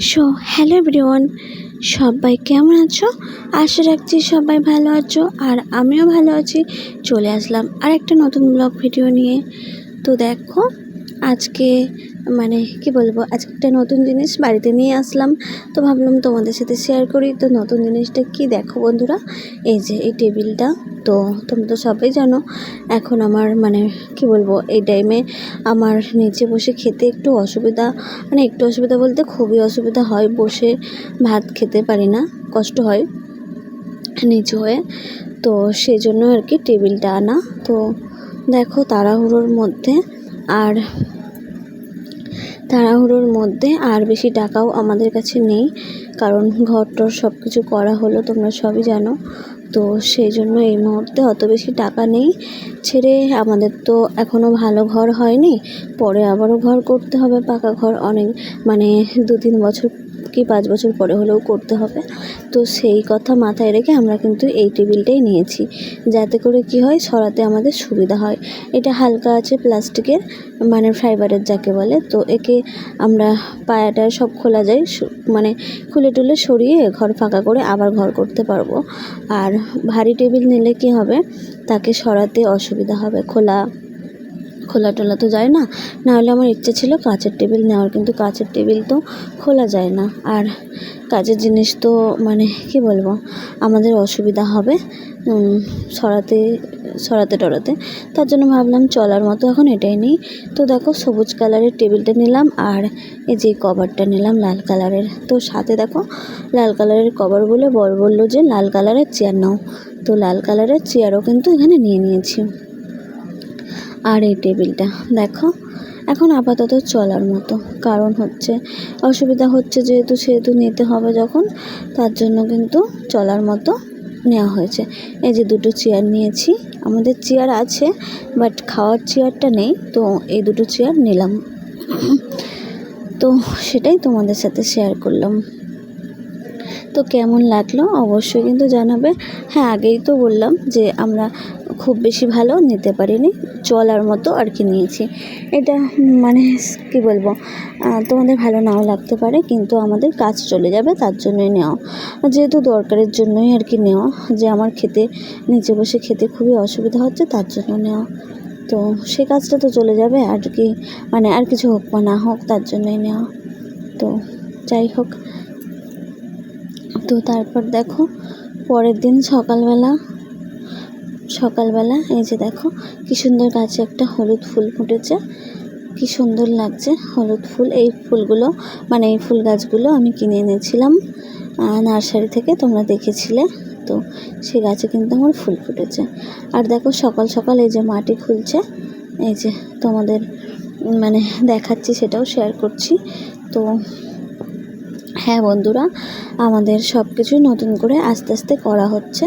So hello everyone সবাই কেমন আছো? আশা রাখছি সবাই ভালো আছো আর আমিও ভালো আছি। চলে আসলাম আর একটা নতুন ব্লগ ভিডিও নিয়ে। তো দেখো, আজকে মানে কি বলব, আজকে একটা নতুন জিনিস বাড়িতে নিয়ে আসলাম। তো ভাবলাম তোমাদের সাথে শেয়ার করি। তো নতুন জিনিসটা কি দেখো বন্ধুরা, এই যে এই টেবিলটা। তো তোমরা তো সবাই জানো, এখন আমার মানে কি বলব, এই টাইমে আমার নিচে বসে খেতে একটু অসুবিধা। মানে একটু অসুবিধা বলতে খুবই অসুবিধা হয়, বসে ভাত খেতে পারি না, কষ্ট হয় নিচু হয়ে। তো সেই জন্য আর কি টেবিলটা আনা। তো দেখো তাড়াহুড়োর মধ্যে, আর তাড়াহুড়োর মধ্যে আর বেশি টাকাও আমাদের কাছে নেই। কারণ ঘর টর সব কিছু করা হলো, তোমরা সবই জানো। তো সেই জন্য এই মুহূর্তে অত বেশি টাকা নেই। ছেড়ে আমাদের তো এখনও ভালো ঘর হয়নি, পরে আবারও ঘর করতে হবে, পাকা ঘর অনেক মানে দু তিন বছর কি পাঁচ বছর পরে হলেও করতে হবে। তো সেই কথা মাথায় রেখে আমরা কিন্তু এই টেবিলটাই নিয়েছি। যাতে করে কি হয়, সরাতে আমাদের সুবিধা হয়। এটা হালকা আছে প্লাস্টিকের মানে ফাইবারের যাকে বলে। তো একে আমরা পায়াটা সব খোলা যায় মানে খুলে টুলে সরিয়ে ঘর ফাঁকা করে আবার ঘর করতে পারব। আর ভারী টেবিল নিলে কি হবে, তাকে সরাতে অসুবিধা হবে খোলা। খোলা টোলা তো যায় না। নাহলে আমার ইচ্ছে ছিল কাঁচের টেবিল নেওয়ার, কিন্তু কাঁচের টেবিল তো খোলা যায় না। আর কাজের জিনিস তো মানে কি বলব, আমাদের অসুবিধা হবে সরাতে সরাতে টরাতে। তার জন্য ভাবলাম চলার মতো এখন এটাই নেই। তো দেখো, সবুজ কালারের টেবিলটা নিলাম, আর এই যে কভারটা নিলাম লাল কালারের। তো সাথে দেখো, লাল কালারের কভার বলে বর বলল যে, লাল কালারের চেয়ার নাও। তো লাল কালারের চেয়ারও কিন্তু এখানে নিয়ে নিয়েছি। আর এই টেবিলটা, দেখো। এখন আপাতত চলার মতো। কারণ হচ্ছে, অসুবিধা হচ্ছে যেহেতু সেহেতু নিতে হবে যখন, তার জন্য কিন্তু চলার মতো নেওয়া হয়েছে। এই যে দুটো চেয়ার নিয়েছি, আমাদের চেয়ার আছে, বাট খাওয়ার চেয়ারটা নেই, তো এই দুটো চেয়ার নিলাম। তো সেটাই তোমাদের সাথে শেয়ার করলাম। তো কেমন লাগল? অবশ্যই কিন্তু জানাবে। হ্যাঁ আগেই তো বললাম যে আমরা খুব বেশি ভালো নিতে পারিনি, চলার মতো আর কি নিয়েছি। এটা মানে কি বলব তোমাদের ভালো নাও লাগতে পারে, কিন্তু আমাদের কাজ চলে যাবে, তার জন্যই নেওয়া। যেহেতু দরকারের জন্যই আর কি নেওয়া, যে আমার খেতে, নিচে বসে খেতে খুবই অসুবিধা হচ্ছে, তার জন্য নেওয়া। তো সে কাজটা তো চলে যাবে, আর কি মানে আর কিছু হোক বা না হোক, তার জন্যই নেওয়া। তো যাই হোক। তো তারপর দেখো, পরের দিন সকালবেলা সকালবেলা, এই যে দেখো, কি সুন্দর গাছে একটা হলুদ ফুল ফুটেছে। কি সুন্দর লাগছে হলুদ ফুল। এই ফুলগুলো মানে এই ফুল গাছগুলো আমি কিনে এনেছিলাম নার্সারি থেকে তোমরা দেখেছিলে। তো সে গাছে কিন্তু আমার ফুল ফুটেছে। আর দেখো, সকাল সকাল এই যে মাটি খুলছে, এই যে তোমাদের মানে দেখাচ্ছি, সেটাও শেয়ার করছি। তো হ্যাঁ বন্ধুরা, আমাদের সব কিছুই নতুন করে আস্তে আস্তে করা হচ্ছে।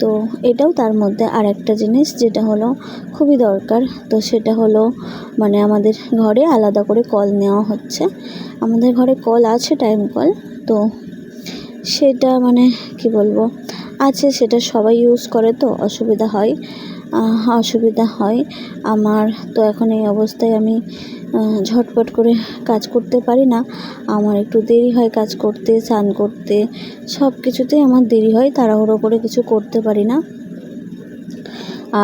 তো এটাও তার মধ্যে আর একটা জিনিস যেটা হলো খুবই দরকার। তো সেটা হলো মানে আমাদের ঘরে আলাদা করে কল নেওয়া হচ্ছে। আমাদের ঘরে কল আছে টাইম কল, তো সেটা মানে কি বলব, আছে সেটা সবাই ইউজ করে তো, অসুবিধা হয়। অসুবিধা হয়। আমার তো এখন এই অবস্থায় আমি ঝটপট করে কাজ করতে পারি না। আমার একটু দেরি হয় কাজ করতে, স্নান করতে। সব কিছুতেই আমার দেরি হয়, তাড়াহুড়ো করে কিছু করতে পারি না।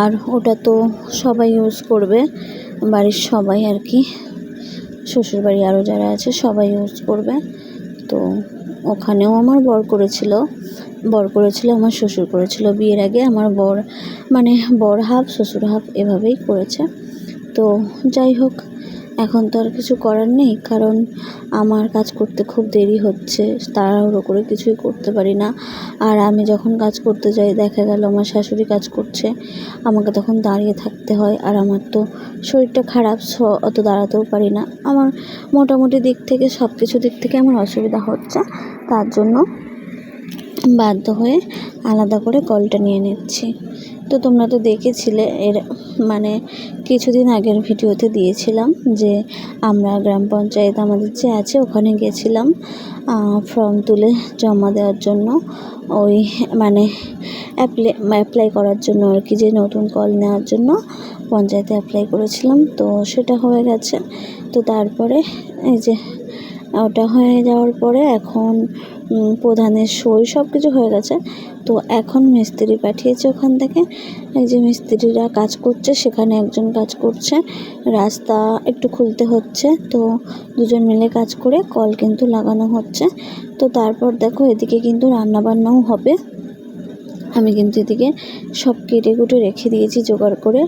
আর ওটা তো সবাই ইউজ করবে, বাড়ির সবাই আর কি। শ্বশুরবাড়ি আরও যারা আছে, সবাই ইউজ করবে। তো ওখানেও আমার বর করেছিল বর করেছিল, আমার শ্বশুর করেছিল। বিয়ের আগে আমার বর মানে বর হাফ, শ্বশুর হাফ এভাবেই করেছে। তো যাই হোক এখন তো আর কিছু করার নেই, কারণ আমার কাজ করতে খুব দেরি হচ্ছে, তাড়াহুড়ো করে কিছুই করতে পারি না। আর আমি যখন কাজ করতে যাই, দেখা গেল আমার শাশুড়ি কাজ করছে, আমাকে তখন দাঁড়িয়ে থাকতে হয়, আর আমার তো শরীরটা খারাপ অত দাঁড়াতেও পারি না। আমার মোটামুটি দিক থেকে সব কিছু দিক থেকে আমার অসুবিধা হচ্ছে, তার জন্য বাধ্য হয়ে আলাদা করে কলটা নিয়ে নিচ্ছি। তো তোমরা তো দেখেছিলে, এর মানে কিছুদিন আগের ভিডিওতে দিয়েছিলাম যে আমরা গ্রাম পঞ্চায়েত আমাদের যে আছে ওখানে গেছিলাম ফর্ম তুলে জমা দেওয়ার জন্য। ওই মানে অ্যাপ্লাই অ্যাপ্লাই করার জন্য আর কি, যে নতুন কল নেওয়ার জন্য পঞ্চায়েতে অ্যাপ্লাই করেছিলাম। তো সেটা হয়ে গেছে। তো তারপরে এই যে ওটা হয়ে যাওয়ার পরে এখন প্রধানের সই সব কিছু হয়ে গেছে। তো এখন মিস্ত্রি পাঠিয়েছে ওখান থেকে। এই যে মিস্ত্রিরা কাজ করছে, সেখানে একজন কাজ করছে। রাস্তা একটু খুলতে হচ্ছে। তো দুজন মিলে কাজ করে কল কিন্তু লাগানো হচ্ছে। তো তারপর দেখো এদিকে কিন্তু রান্না বান্নাও হবে। আমি কিন্তু এদিকে সব কেটে কুটে রেখে দিয়েছি জোগাড় করে।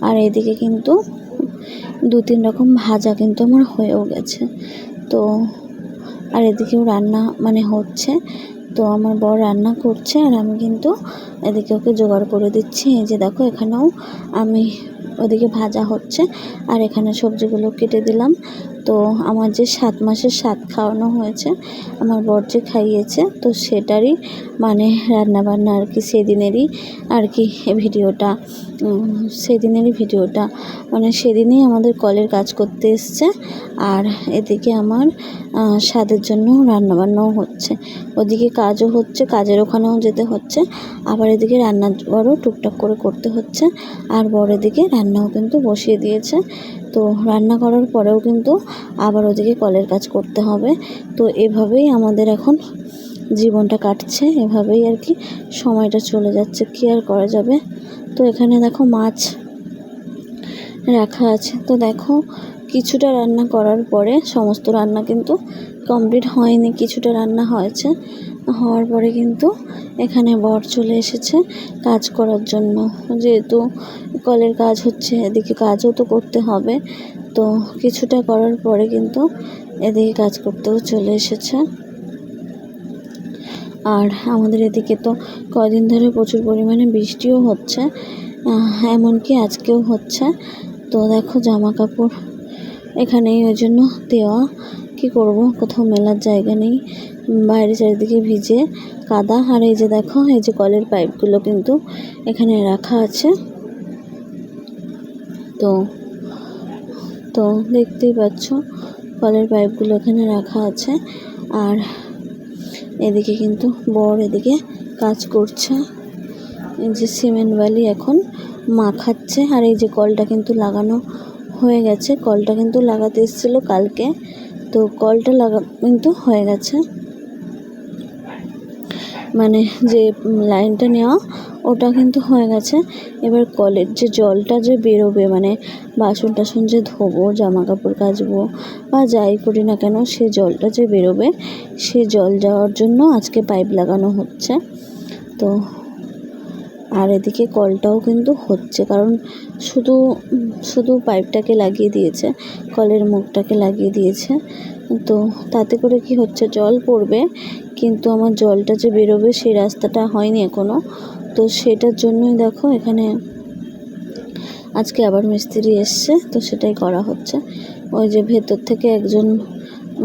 আর এদিকে কিন্তু দু তিন রকম ভাজা কিন্তু আমার হয়েও গেছে। তো, আর এদিকেও রান্না মানে হচ্ছে, তো আমার বর রান্না করছে আর আমি কিন্তু এদিকে ওকে জোগাড় করে দিচ্ছি। এই যে দেখো এখানেও আমি ওদিকে ভাজা হচ্ছে আর এখানে সবজিগুলো কেটে দিলাম। তো আমার যে সাত মাসের স্বাদ খাওয়ানো হয়েছে, আমার বর যে খাইয়েছে, তো সেটারই মানে রান্নাবান্না আর কি সেদিনেরই আর কি ভিডিওটা সেদিনেরই ভিডিওটা। মানে সেদিনই আমাদের কলের কাজ করতে এসছে আর এদিকে আমার স্বাদের জন্য রান্নাবান্নাও হচ্ছে। ওদিকে কাজও হচ্ছে, কাজের ওখানেও যেতে হচ্ছে, আবার এদিকে রান্নাঘরও টুকটাক করে করতে হচ্ছে আর বড় এদিকে রান্নাও কিন্তু বসিয়ে দিয়েছে। তো রান্না করার পরেও কিন্তু আবার ওদিকে কলের কাজ করতে হবে। তো এভাবেই আমাদের এখন জীবনটা কাটছে, এভাবেই আর কি সময়টা চলে যাচ্ছে, কি আর করা যাবে? তো এখানে দেখো মাছ রাখা আছে। তো দেখো কিছুটা রান্না করার পরে সমস্ত রান্না কিন্তু কমপ্লিট হয়নি, কিছুটা রান্না হয়েছে। হওয়ার পরে কিন্তু এখানে বর চলে এসেছে কাজ করার জন্য। যেহেতু কলের কাজ হচ্ছে, এদিকে কাজও তো করতে হবে। তো কিছুটা করার পরে কিন্তু এদিকে কাজ করতেও চলে এসেছে। আর আমাদের এদিকে তো কদিন ধরে প্রচুর পরিমাণে বৃষ্টিও হচ্ছে এমনকি আজকেও হচ্ছে। তো দেখো জামা কাপড় এখানেই, ওই জন্য দেওয়া। কী করব? কোথাও মেলার জায়গা নেই। বাইরে চারিদিকে ভিজে কাদা। আর এই যে দেখো, এই যে কলের পাইপগুলো কিন্তু এখানে রাখা আছে। তো তো দেখতেই পাচ্ছ, কলের পাইপগুলো এখানে রাখা আছে। আর এদিকে কিন্তু বর এদিকে কাজ করছে। এই যে সিমেন্ট বালি এখন মাখাচ্ছে। আর এই যে কলটা কিন্তু লাগানো হয়ে গেছে। কলটা কিন্তু লাগাতে এসেছিল কালকে। তো কলটা লাগা কিন্তু হয়ে গেছে। মানে যে লাইনটা নেওয়া ওটা কিন্তু হয়ে গেছে। এবার কলের যে জলটা যে বেরোবে মানে বাসন টাসন যে ধোবো জামা কাপড় কাচবো বা যাই করি না কেন, সে জলটা যে বেরোবে, সে জল যাওয়ার জন্য আজকে পাইপ লাগানো হচ্ছে। তো আর এদিকে কলটাও কিন্তু হচ্ছে, কারণ শুধু শুধু পাইপটাকে লাগিয়ে দিয়েছে, কলের মুখটাকে লাগিয়ে দিয়েছে। তো তাতে করে কি হচ্ছে, জল পড়বে, কিন্তু আমার জলটা যে বেরোবে, সেই রাস্তাটা হয়নি এখনও তো সেটার জন্যই দেখো এখানে আজকে আবার মিস্ত্রি এসছে, তো সেটাই করা হচ্ছে। ওই যে ভেতর থেকে একজন,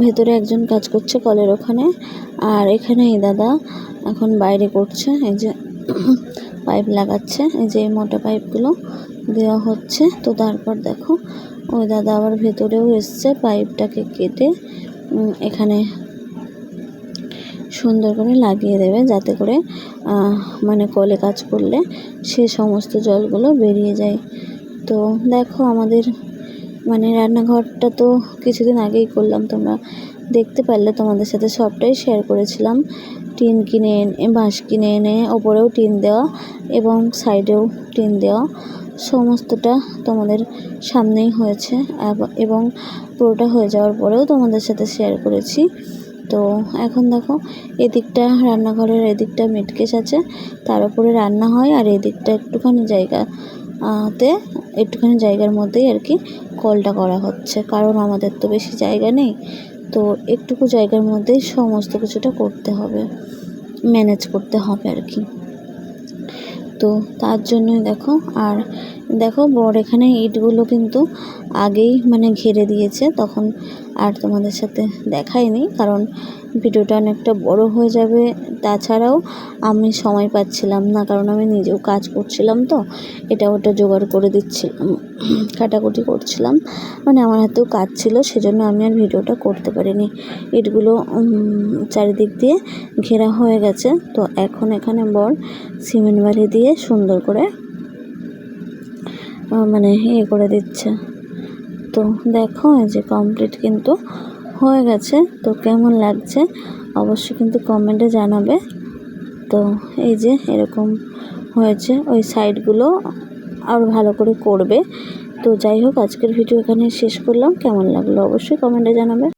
ভেতরে একজন কাজ করছে কলের ওখানে, আর এখানে এই দাদা এখন বাইরে করছে, এই যে পাইপ লাগাচ্ছে, এই যে মোটা পাইপগুলো দেওয়া হচ্ছে। তো তারপর দেখো, ওই দাদা আবার ভেতরেও এসছে পাইপটাকে কেটে এখানে সুন্দর করে লাগিয়ে দেবে যাতে করে মানে কলে কাজ করলে সে সমস্ত জলগুলো বেরিয়ে যায়। তো দেখো আমাদের মানে রান্নাঘরটা তো কিছুদিন আগেই করলাম, তোমরা দেখতে পারলে তোমাদের সাথে সবটাই শেয়ার করেছিলাম। টিন কিনে এনে, বাঁশ কিনে এনে, ওপরেও টিন দেওয়া এবং সাইডেও টিন দেওয়া, সমস্তটা তোমাদের সামনেই হয়েছে। এবং পুরোটা হয়ে যাওয়ার পরেও তোমাদের সাথে শেয়ার করেছি। তো এখন দেখো, এদিকটা রান্নাঘরের এদিকটা মিটকেস আছে, তার উপরে রান্না হয় আর এদিকটা একটুখানি জায়গা তে একটুখানি জায়গার মধ্যেই আর কি কলটা করা হচ্ছে, কারণ আমাদের তো বেশি জায়গা নেই, তো একটুকু জায়গার মধ্যেই সমস্ত কিছুটা করতে হবে, ম্যানেজ করতে হবে আর কি। তো তার জন্যই দেখো, আর দেখো বর এখানে ইটগুলো কিন্তু আগেই মানে ঘিরে দিয়েছে, তখন আর তোমাদের সাথে দেখাইনি কারণ ভিডিওটা অনেকটা বড় হয়ে যাবে। তাছাড়াও আমি সময় পাচ্ছিলাম না, কারণ আমি নিজেও কাজ করছিলাম তো, এটা ওটা জোগাড় করে দিচ্ছিলাম কাটাকুটি করছিলাম। মানে আমার হাতেও কাজ ছিল, সেজন্য আমি আর ভিডিওটা করতে পারিনি। ইটগুলো চারিদিক দিয়ে ঘেরা হয়ে গেছে, তো এখন এখানে বর সিমেন্ট বালি দিয়ে সুন্দর করে মানে ইয়ে করে দিচ্ছে। তো দেখো, এই যে কমপ্লিট কিন্তু হয়ে গেছে। তো কেমন লাগছে? অবশ্যই কিন্তু কমেন্টে জানাবে। তো এই যে এরকম হয়েছে, ওই সাইডগুলো আরও ভালো করে করবে। তো যাই হোক, আজকের ভিডিও এখানে শেষ করলাম। কেমন লাগল অবশ্যই কমেন্টে জানাবে।